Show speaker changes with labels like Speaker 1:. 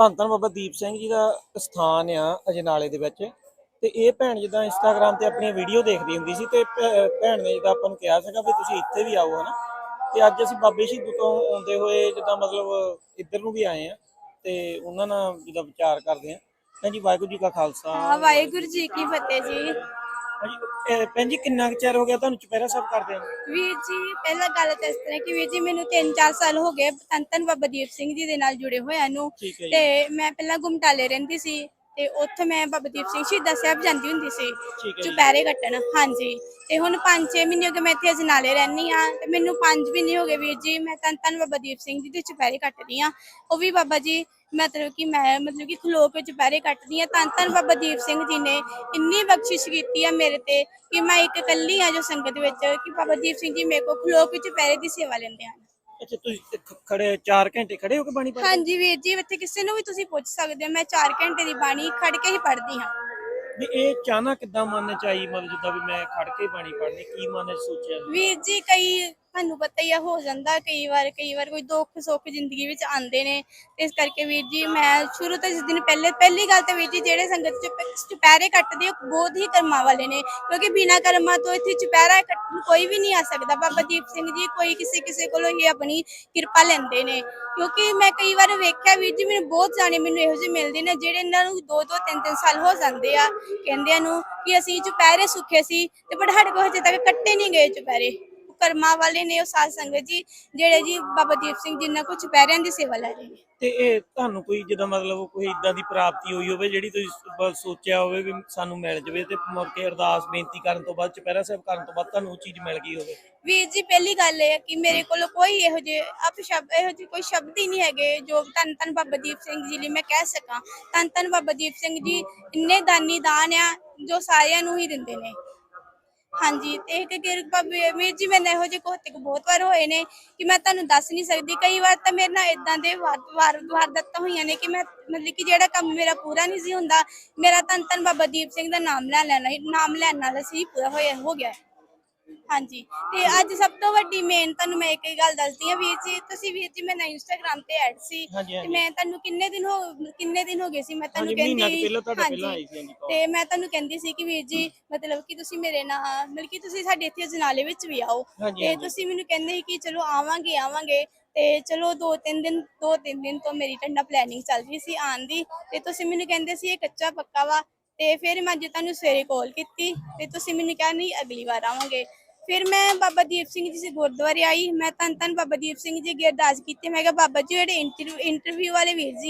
Speaker 1: ਧੰਨ ਧੰਨ ਬਾਬਾ ਦੀਪ ਸਿੰਘ ਜੀ ਦਾ ਸਥਾਨ ਆ ਅਜਨਾਲੇ ਦੇ ਵਿੱਚ। ਤੇ ਇਹ ਭੈਣ ਜਿੱਦਾਂ ਇੰਸਟਾਗ੍ਰam ਤੇ ਆਪਣੀਆਂ ਵੀਡੀਓ ਦੇਖਦੀ ਹੁੰਦੀ ਸੀ ਤੇ ਭੈਣ ਨੇ ਜਿੱਦਾਂ ਆਪਾਂ ਨੂੰ ਕਿਹਾ ਸੀਗਾ ਵੀ ਤੁਸੀਂ ਇੱਥੇ ਵੀ ਆਓ ਹਨਾ। ਤੇ ਅੱਜ ਅਸੀਂ ਬਾਬੇ ਸ਼ਹੀਦੂ ਤੋਂ ਆਉਂਦੇ ਹੋਏ ਜਿੱਦਾਂ ਮਤਲਬ ਇੱਧਰ ਨੂੰ ਵੀ ਆਏ ਆ ਤੇ ਉਹਨਾਂ ਨਾਲ ਜਿੱਦਾਂ ਵਿਚਾਰ ਕਰਦੇ ਆ। ਭੈਣ ਵਾਹਿਗੁਰੂ ਜੀ ਕਾ ਖਾਲਸਾ।
Speaker 2: ਵਾਹਿਗੁਰੂ ਜੀ ਕੀ ਫਤਿਹ ਜੀ।
Speaker 1: ਭੈਣ ਜੀ, ਕਿੰਨਾ ਕੁ ਚਿਰ ਹੋ ਗਿਆ ਤੁਹਾਨੂੰ ਚੁਪਹਿਰਾ ਸਾਹਿਬ ਕਰਦੇ ਨੂੰ?
Speaker 2: ਵੀਰ ਜੀ ਪਹਿਲਾਂ ਗੱਲ ਤਾਂ ਇਸ ਤਰ੍ਹਾਂ ਕਿ ਵੀਰ ਜੀ ਮੈਨੂੰ 3-4 ਸਾਲ ਹੋ ਗਏ ਧੰਨ ਬਾਬਾ ਦੀਪ ਸਿੰਘ ਜੀ ਦੇ ਨਾਲ ਜੁੜੇ ਹੋਇਆਂ ਨੂੰ
Speaker 1: ਠੀਕ ਹੈ ਜੀ।
Speaker 2: ਤੇ ਮੈਂ ਪਹਿਲਾਂ ਗੁਮਟਾਲੇ ਰਹਿੰਦੀ ਸੀ। ਤੇ ਉੱਥੇ ਮੈਂ ਬਾਬਾ ਦੀਪ ਸਿੰਘ ਸ਼ਹੀਦਾਂ ਸਾਹਿਬ ਜਾਂਦੀ ਹੁੰਦੀ ਸੀ ਚੁਪਹਿਰੇ ਕੱਟਣ ਹਾਂਜੀ। ਤੇ ਹੁਣ 5-6 ਮਹੀਨੇ ਹੋ ਗਏ ਮੈਂ ਇੱਥੇ ਅਜਨਾਲੇ ਰਹਿੰਦੀ ਆ ਤੇ ਮੈਨੂੰ 5 ਮਹੀਨੇ ਹੋ ਗਏ ਵੀਰ ਜੀ ਮੈਂ ਧੰਨ ਧੰਨ ਬਾਬਾ ਦੀਪ ਸਿੰਘ ਜੀ ਦੇ ਚੁਪਹਿਰੇ ਕੱਟਦੀ ਆ ਉਹ ਵੀ ਬਾਬਾ ਜੀ ਮਤਲਬ ਕਿ ਮੈਂ ਮਤਲਬ ਕਿ ਖਲੋ ਕੇ ਚੁਪਹਿਰੇ ਕੱਟਦੀ ਆ ਧੰਨ ਧੰਨ ਬਾਬਾ ਦੀਪ ਸਿੰਘ ਜੀ ਨੇ ਇੰਨੀ ਬਖਸ਼ਿਸ਼ ਕੀਤੀ ਆ ਮੇਰੇ ਤੇ ਕਿ ਮੈਂ ਇੱਕ ਇਕੱਲੀ ਆ ਜੋ ਸੰਗਤ ਵਿੱਚ ਕਿ ਬਾਬਾ ਦੀਪ ਸਿੰਘ ਜੀ ਮੇਰੇ ਕੋਲ ਖਲੋ ਕੇ ਚੁਪਹਿਰੇ ਦੀ ਸੇਵਾ ਲੈਂਦੇ ਹਨ।
Speaker 1: ਅੱਛਾ ਤੁਸੀਂ ਖ- ਖੜੇ 4 ਘੰਟੇ ਖੜੇ ਹੋ ਕੇ ਬਾਣੀ ਪੜ੍ਹਦੇ
Speaker 2: ਹਾਂਜੀ ਵੀਰ ਜੀ, ਇੱਥੇ ਕਿਸੇ ਨੂੰ ਵੀ ਤੁਸੀਂ ਪੁੱਛ ਸਕਦੇ ਹੋ, ਮੈਂ 4 ਘੰਟੇ ਦੀ ਬਾਣੀ ਖੜ ਕੇ ਹੀ ਪੜ੍ਹਦੀ ਹਾਂ।
Speaker 1: ਵੀ ਇਹ ਚਾਹਨਾ ਕਿੱਦਾਂ ਮਨ ਚ ਆਈ, ਮਤਲਬ ਜਿੱਦਾਂ ਵੀ ਮੈਂ ਖੜ ਕੇ ਬਾਣੀ ਪੜ੍ਹਨੀ, ਕੀ ਮਨ ਚ ਸੋਚਿਆ?
Speaker 2: ਵੀਰ ਜੀ, ਕਈ ਤੁਹਾਨੂੰ ਪਤਾ ਹੀ ਆ, ਹੋ ਜਾਂਦਾ ਕਈ ਵਾਰ ਕਈ ਵਾਰ ਕੋਈ ਦੁੱਖ, ਸੁੱਖ ਜ਼ਿੰਦਗੀ ਵਿੱਚ ਆਉਂਦੇ ਨੇ। ਇਸ ਕਰਕੇ ਵੀਰ ਜੀ, ਮੈਂ ਸ਼ੁਰੂ ਤੋਂ ਜਿਸ ਦਿਨ ਪਹਿਲੇ, ਪਹਿਲੀ ਗੱਲ ਤਾਂ ਵੀਰ ਜੀ, ਜਿਹੜੇ ਸੰਗਤ ਚ ਚੁਪਹਿਰੇ ਕੱਟਦੇ ਉਹ ਬਹੁਤ ਹੀ ਕਰਮਾਂ ਵਾਲੇ ਨੇ। ਕਿਉਂਕਿ ਬਿਨਾਂ ਕਰਮਾਂ ਤੋਂ ਇੱਥੇ ਚੁਪਹਿਰਾ ਕੱਟਣ ਕੋਈ ਵੀ ਨਹੀਂ ਆ ਸਕਦਾ। ਬਾਬਾ ਦੀਪ ਸਿੰਘ ਜੀ ਕੋਈ ਕਿਸੇ ਕਿਸੇ ਕੋਲੋਂ ਹੀ ਆਪਣੀ ਕਿਰਪਾ ਲੈਂਦੇ ਨੇ। ਕਿਉਂਕਿ ਮੈਂ ਕਈ ਵਾਰ ਵੇਖਿਆ, ਵੀਰ ਜੀ, ਮੈਨੂੰ ਬਹੁਤ ਜਾਣੇ ਮੈਨੂੰ ਇਹੋ ਜਿਹੇ ਮਿਲਦੇ ਨੇ, ਜਿਹੜੇ ਇਹਨਾਂ ਨੂੰ 2-2 3-3 ਸਾਲ ਹੋ ਜਾਂਦੇ ਆ। ਕਹਿੰਦਿਆਂ ਨੂੰ ਕਿ ਅਸੀਂ ਚੁਪਹਿਰੇ ਸੁੱਖੇ ਸੀ ਤੇ ਪਰ ਸਾਡੇ ਕੋਲ ਹਜੇ ਤੱਕ ਕੱਟੇ ਨਹੀਂ ਗਏ ਚੁਪਹਿਰੇ। ਕਰਮਾਂ ਵਾਲੇ ਨੇ ਉਹ ਸਾਧ ਸੰਗਤ ਜੀ ਜਿਹੜੇ ਜੀ ਬਾਬਾ ਦੀਪ ਸਿੰਘ ਜੀ ਨਾਲ ਕੁਝ ਚੁਪਹਿਰਿਆਂ ਦੀ ਸੇਵਾ ਲੈ ਰਹੇ ਨੇ।
Speaker 1: ਤੇ ਇਹ ਤੁਹਾਨੂੰ ਕੋਈ ਜਿੱਦਾਂ ਮਤਲਬ ਕੋਈ ਇਦਾਂ ਦੀ ਪ੍ਰਾਪਤੀ ਹੋਈ ਹੋਵੇ ਜਿਹੜੀ ਤੁਸੀਂ ਬ- ਸੋਚਿਆ ਹੋਵੇ ਵੀ ਸਾਨੂੰ ਮਿਲ ਜਵੇ ਤੇ ਮੁੜ ਕੇ ਅਰਦਾਸ ਬੇਨਤੀ ਕਰਨ ਤੋਂ ਬਾਅਦ ਚੁਪਹਿਰਾ ਸਾਹਿਬ ਕਰਨ ਤੋਂ ਬਾਅਦ ਤੁਹਾਨੂੰ ਉਹ ਚੀਜ਼ ਮਿਲ ਗਈ ਹੋਵੇ?
Speaker 2: ਵੀਰ ਜੀ ਪਹਿਲੀ ਗੱਲ ਇਹ ਹੈ ਕਿ ਮੇਰੇ ਕੋਲ ਕੋਈ ਇਹੋ ਜਿਹੇ ਅਪ ਸ਼ਬਦ ਇਹੋ ਜਿਹੇ ਕੋਈ ਸ਼ਬਦ ਹੀ ਨਹੀਂ ਹੈਗੇ ਜੋ ਧੰਨ ਧੰਨ ਬਾਬਾ ਦੀਪ ਸਿੰਘ ਜੀ ਲਈ ਮੈਂ ਕਹਿ ਸਕਾਂ। ਧੰਨ ਧੰਨ ਬਾਬਾ ਦੀਪ ਸਿੰਘ ਜੀ ਇੰਨੇ ਦਾਨੀ ਦਾਨ ਆ ਜੋ ਸਾਰਿਆਂ ਨੂੰ ਹੀ ਦਿੰਦੇ ਨੇ। ਹਾਂਜੀ, ਤੇ ਇੱਕ ਕਿਰਪਾ ਵੀਰ ਜੀ ਮੈਨੂੰ ਇਹੋ ਜਿਹੇ ਕੋਤਿਕ ਬਹੁਤ ਵਾਰ ਹੋਏ ਨੇ ਕਿ ਮੈਂ ਤੁਹਾਨੂੰ ਦੱਸ ਨਹੀਂ ਸਕਦੀ। ਕਈ ਵਾਰ ਤਾਂ ਮੇਰੇ ਨਾਲ ਇਦਾਂ ਦੇ ਵਾਰ ਵਾਰ, ਵਾਰਦਾਤਾਂ ਹੋਈਆਂ ਨੇ ਕਿ ਮੈਂ ਮਤਲਬ ਕਿ ਜਿਹੜਾ ਕੰਮ ਮੇਰਾ ਪੂਰਾ ਨਹੀਂ ਸੀ ਹੁੰਦਾ, ਮੇਰਾ ਧੰਨ ਧੰਨ ਬਾਬਾ ਦੀਪ ਸਿੰਘ ਦਾ ਨਾਮ ਲੈ ਲੈਣਾ ਨਾਮ ਲੈਣ ਨਾਲ ਸੀ ਪੂਰਾ ਹੋਇਆ, ਹੋ ਗਿਆ। ਹਾਂਜੀ। ਤੇ ਅੱਜ ਸਭ ਤੋਂ ਵੱਡੀ ਮੇਨ ਤੁਹਾਨੂੰ ਮੈਂ ਇੱਕ ਹੀ ਗੱਲ ਦੱਸਦੀ ਆ ਵੀਰ ਜੀ ਤੁਸੀਂ ਵੀਰ ਜੀ ਮੈਂ ਨਾ ਇੰਸਟਾਗ੍ਰam ਤੇ ਐਡ ਸੀ
Speaker 1: ਹਾਂਜੀ,
Speaker 2: ਤੇ
Speaker 1: ਹਾਂਜੀ।
Speaker 2: ਮੈਂ ਤੁਹਾਨੂੰ ਕਿੰਨੇ ਦਿਨ ਹੋ ਕਿੰਨੇ ਦਿਨ ਹੋ ਗਏ ਸੀ? ਮੈਂ ਤੁਹਾਨੂੰ
Speaker 1: ਹਾਂਜੀ, ਮਹੀਨਾ ਕੁ
Speaker 2: ਕਹਿੰਦੀ
Speaker 1: ਪਹਿਲਾਂ ਤੁਹਾਡੇ ਪਹਿਲਾਂ
Speaker 2: ਹਾਂਜੀ,
Speaker 1: ਆਈ ਸੀ, ਹਾਂਜੀ, call।
Speaker 2: ਤੇ ਮੈਂ ਤੁਹਾਨੂੰ ਕਹਿੰਦੀ ਸੀ ਕਿ ਵੀਰ ਜੀ ਮਤਲਬ ਕਿ ਤੁਸੀਂ ਮੇਰੇ ਨਾਲ ਮਤਲਬ ਕਿ ਤੁਸੀਂ ਸਾਡੇ ਇੱਥੇ ਜਨਾਲੇ ਵਿੱਚ ਵੀ ਆਓ।
Speaker 1: ਹਾਂਜੀ,
Speaker 2: ਤੇ
Speaker 1: ਹਾਂਜੀ।
Speaker 2: ਤੁਸੀਂ ਮੈਨੂੰ ਕਹਿੰਦੇ ਸੀ ਕਿ ਚਲੋ ਆਵਾਂਗੇ ਆਵਾਂਗੇ। ਤੇ ਚਲੋ ਦੋ ਤਿੰਨ ਦਿਨ ਦੋ ਤਿੰਨ ਦਿਨ ਤੋਂ ਮੇਰੀ ਟੰਡਾ ਪਲੈਨਿੰਗ ਚੱਲ ਰਹੀ ਸੀ ਆਉਣ ਦੀ। ਤੇ ਤੁਸੀਂ ਮੈਨੂੰ ਕਹਿੰਦੇ ਸੀ ਇਹ ਕੱਚਾ ਪੱਕਾ ਵਾ। ਤੇ ਫਿਰ ਮੈਂ ਅੱਜ ਤੁਹਾਨੂੰ ਸਵੇਰੇ ਕਾਲ ਕੀਤੀ। ਤੇ ਤੁਸੀਂ ਮੈਨੂੰ ਕਿਹਾ ਨਹੀਂ ਅਗਲੀ ਵਾਰ ਆਵਾਂਗੇ। ਫਿਰ ਮੈਂ ਬਾਬਾ ਦੀਪ ਸਿੰਘ ਜੀ ਦੇ ਗੁਰਦੁਆਰੇ ਆਈ, ਮੈਂ ਧੰਨ ਧੰਨ ਬਾਬਾ ਦੀਪ ਸਿੰਘ ਜੀ ਅੱਗੇ ਅਰਦਾਸ ਕੀਤੀ, ਮੈਂ ਕਿਹਾ ਬਾਬਾ ਜੀ ਜਿਹੜੇ ਇੰਟਰਵਿਊ ਇੰਟਰਵਿਊ ਵਾਲੇ ਵੀਰ ਜੀ